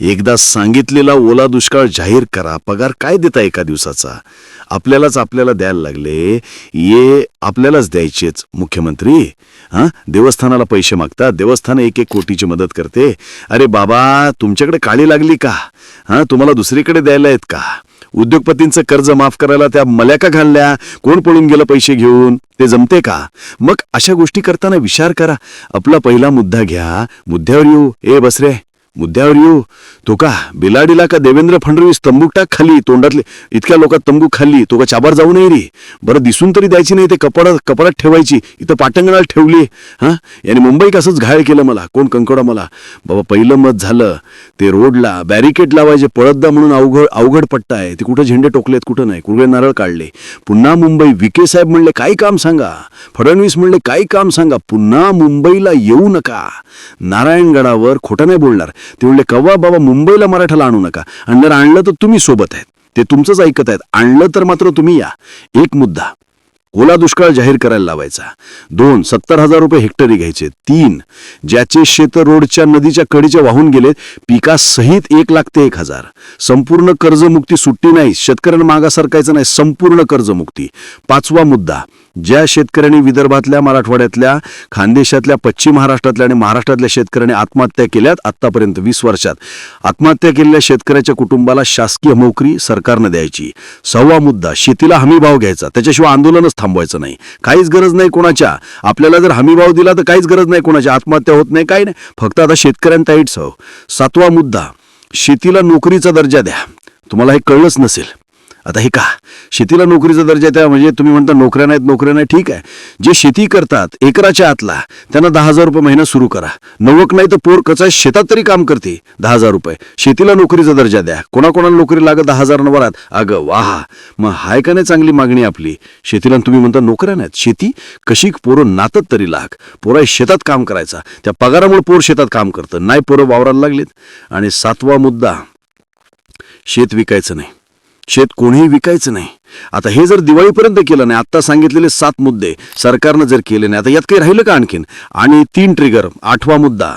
एकदा सांगितलेला ओला दुष्काळ जाहीर करा. पगार काय देता एका दिवसाचा? आपल्यालाच आपल्याला द्यायला लागले. ये आपल्यालाच द्यायचेच मुख्यमंत्री. हां? देवस्थानाला पैसे मागतात. देवस्थान एक एक कोटीची मदत करते. अरे बाबा तुमच्याकडे काळी लागली का? हां? तुम्हाला दुसरीकडे द्यायला आहेत का? उद्योगपतींचं कर्ज माफ करायला त्या मल्याका घालल्या. कोण पळून गेलं पैसे घेऊन? ते जमते का? मग अशा गोष्टी करताना विचार करा. आपला पहिला मुद्दा घ्या. मुद्द्यावर येऊ. ए बस रे. मुद्द्यावर येऊ. तो का बिलाडीला का देवेंद्र फडणवीस तंबूक टाक खाली तोंडातले इतक्या लोकात तंबूक खाल्ली तो का चाबार जाऊ नये रे? बरं दिसून तरी द्यायची नाही ते कपडात कपडात ठेवायची इथं पाटंगणाला ठेवली. हां? याने मुंबई असंच घायल केलं मला कोण कंकोडा मला? बाबा पहिलं मत झालं ते रोडला बॅरिकेड लावायचे पळतदा म्हणून अवघड अवघड पट्टा आहे ते कुठं झेंडे टोकलेत कुठं नाही. कुठे नारळ काढले. पुन्हा मुंबई विके साहेब म्हणले काही काम सांगा? फडणवीस म्हणले काही काम सांगा? पुन्हा मुंबईला येऊ नका. नारायणगडावर खोटं नाही बोलणार. ते म्हणले कव्वा बाबा मुंबईला मराठाला आणू नका. आणि जर आणलं तर तुम्ही सोबत आहेत. ते तुमचंच ऐकत आहेत. आणलं तर मात्र तुम्ही या. एक मुद्दा. ओला दुष्काळ जाहीर करायला लावायचा. दोन सत्तर हजार रुपये हेक्टरी घ्यायचे. तीन ज्याचे शेत रोडच्या नदीच्या कडीच्या वाहून गेले पिकासहित एक लाख ते एक हजार. संपूर्ण कर्जमुक्ती सुट्टी नाही. शेतकऱ्यांना मागा सरकायचं नाही. संपूर्ण कर्जमुक्ती. पाचवा मुद्दा. ज्या शेतकऱ्यांनी विदर्भातल्या मराठवाड्यातल्या खानदेशातल्या पश्चिम महाराष्ट्रातल्या आणि महाराष्ट्रातल्या शेतकऱ्यांनी आत्महत्या केल्यात आत्तापर्यंत वीस वर्षात. आत्महत्या केलेल्या शेतकऱ्याच्या कुटुंबाला शासकीय नोकरी सरकारनं द्यायची. सव्वा मुद्दा शेतीला हमीभाव घ्यायचा. त्याच्याशिवाय आंदोलनच थांबवायचं नाही. काहीच गरज नाही कोणाच्या. आपल्याला जर हमीभाव दिला तर काहीच गरज नाही कोणाची आत्महत्या होत नाही काही नाही. फक्त आता शेतकऱ्यांचा हिट्स हो सातवा मुद्दा शेतीला नोकरीचा दर्जा द्या. तुम्हाला हे कळलंच नसेल. आता हे का? शेतीला नोकरीचा दर्जा त्या म्हणजे तुम्ही म्हणता नोकऱ्या नाहीत नोकऱ्या नाही ठीक आहे. जे शेती करतात एकराच्या आतला त्यांना दहा हजार रुपये महिना सुरू करा. नवक नाही तर पोर कचा शेतात तरी काम करते दहा हजार रुपये. शेतीला नोकरीचा दर्जा द्या. कोणाकोणाला नोकरी लागत दहा हजार नवरात अगं वाहा मग हाय का नाही चांगली मागणी आपली? शेतीला तुम्ही म्हणता नोकऱ्या नाहीत. शेती कशी पोरं नातत तरी लाग. पोरा शेतात काम करायचा. त्या पगारामुळे पोर शेतात काम करतं. नाही पोरं वावरायला लागलीत. आणि सातवा मुद्दा शेत विकायचं नाही. शेत कोणीही विकायचं नाही. आता हे जर दिवाळीपर्यंत केलं नाही आत्ता सांगितलेले सात मुद्दे सरकारनं जर केले नाही आता यात काही राहिलं का आणखीन? आणि तीन ट्रिगर आठवा मुद्दा.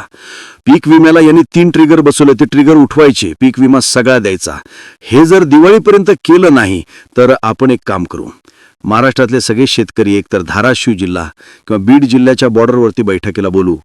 पीक विम्याला यांनी तीन ट्रिगर बसवले ते ट्रिगर उठवायचे पीक विमा सगळा द्यायचा. हे जर दिवाळीपर्यंत केलं नाही तर आपण एक काम करू. महाराष्ट्रातले सगळे शेतकरी एकतर धाराशिव जिल्हा किंवा बीड जिल्ह्याच्या बॉर्डरवरती बैठकीला बोलू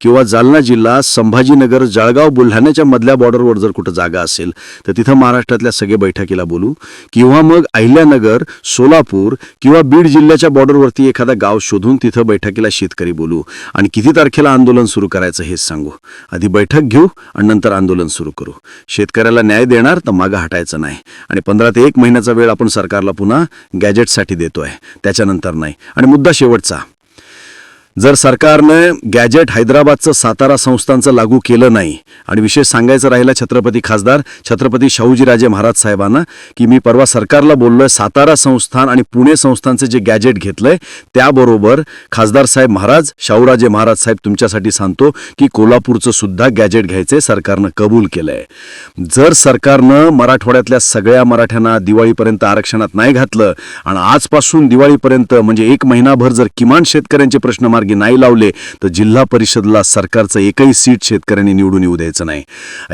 किंवा जालना जिल्हा संभाजीनगर जळगाव बुलढाण्याच्या मधल्या बॉर्डरवर जर कुठं जागा असेल तर तिथं महाराष्ट्रातल्या सगळे बैठकीला बोलू. किंवा मग अहिल्यानगर सोलापूर किंवा बीड जिल्ह्याच्या बॉर्डरवरती एखादा गाव शोधून तिथं बैठकीला शेतकरी बोलू. आणि किती तारखेला आंदोलन सुरू करायचं हेच सांगू. आधी बैठक घेऊ आणि नंतर आंदोलन सुरू करू. शेतकऱ्याला न्याय देणार तर मागं हटायचं नाही. आणि पंधरा ते एक महिन्याचा वेळ आपण सरकारला पुन्हा गॅजेटसाठी देतोय. त्याच्यानंतर नाही. आणि मुद्दा शेवटचा. जर सरकारनं गॅजेट हैदराबादचं सातारा संस्थांचं लागू केलं नाही आणि विशेष सांगायचं राहिला छत्रपती खासदार छत्रपती शाहूजीराजे महाराज साहेबांना की मी परवा सरकारला बोललोय सातारा संस्थान आणि पुणे संस्थांचं जे गॅजेट घेतलंय त्याबरोबर खासदार साहेब महाराज शाहूराजे महाराज साहेब तुमच्यासाठी सांगतो की कोल्हापूरचं सुद्धा गॅजेट घ्यायचंय सरकारनं कबूल केलंय. जर सरकारनं मराठवाड्यातल्या सगळ्या मराठ्यांना दिवाळीपर्यंत आरक्षणात नाही घातलं आणि आजपासून दिवाळीपर्यंत म्हणजे एक महिनाभर जर किमान शेतकऱ्यांचे प्रश्न नाही लावले तर जिल्हा परिषदला सरकारचं एकही सीट शेतकऱ्यांनी निवडून येऊ द्यायचं नाही.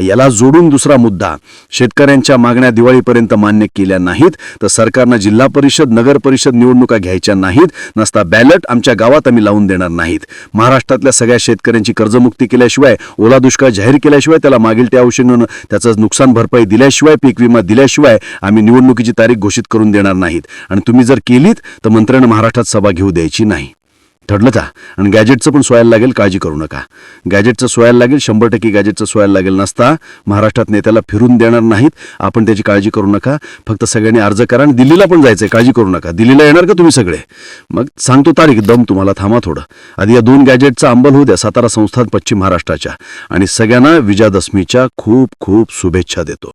याला जोडून दुसरा मुद्दा शेतकऱ्यांच्या मागण्या दिवाळीपर्यंत मान्य केल्या नाहीत तर सरकारनं जिल्हा परिषद नगर परिषद निवडणुका घ्यायच्या नाहीत नसता बॅलट आमच्या गावात आम्ही लावून देणार नाहीत. महाराष्ट्रातल्या सगळ्या शेतकऱ्यांची कर्जमुक्ती केल्याशिवाय ओला दुष्काळ जाहीर केल्याशिवाय त्याला मागील त्या औषधानं त्याचं नुकसान भरपाई दिल्याशिवाय पीक विमा दिल्याशिवाय आम्ही निवडणुकीची तारीख घोषित करून देणार नाहीत. आणि तुम्ही जर केलीत तर मंत्र्यानं महाराष्ट्रात सभा घेऊ द्यायची नाही. ठरलं का? आणि गॅजेटचं पण सोयायला लागेल काळजी करू नका. गॅजेटचं सोयायला लागेल शंभर टक्के गॅजेटचं सोयायला लागेल नसता. महाराष्ट्रात नेत्याला फिरून देणार नाहीत. आपण त्याची काळजी करू नका. फक्त सगळ्यांनी अर्ज करा आणि दिल्लीला पण जायचंय. काळजी करू नका. दिल्लीला येणार का तुम्ही सगळे? मग सांगतो तारीख दम तुम्हाला थांबा थोडं. आधी या दोन गॅजेटचा अंमल होऊ द्या. सातारा संस्थान पश्चिम महाराष्ट्राच्या. आणि सगळ्यांना विजयादशमीच्या खूप खूप शुभेच्छा देतो.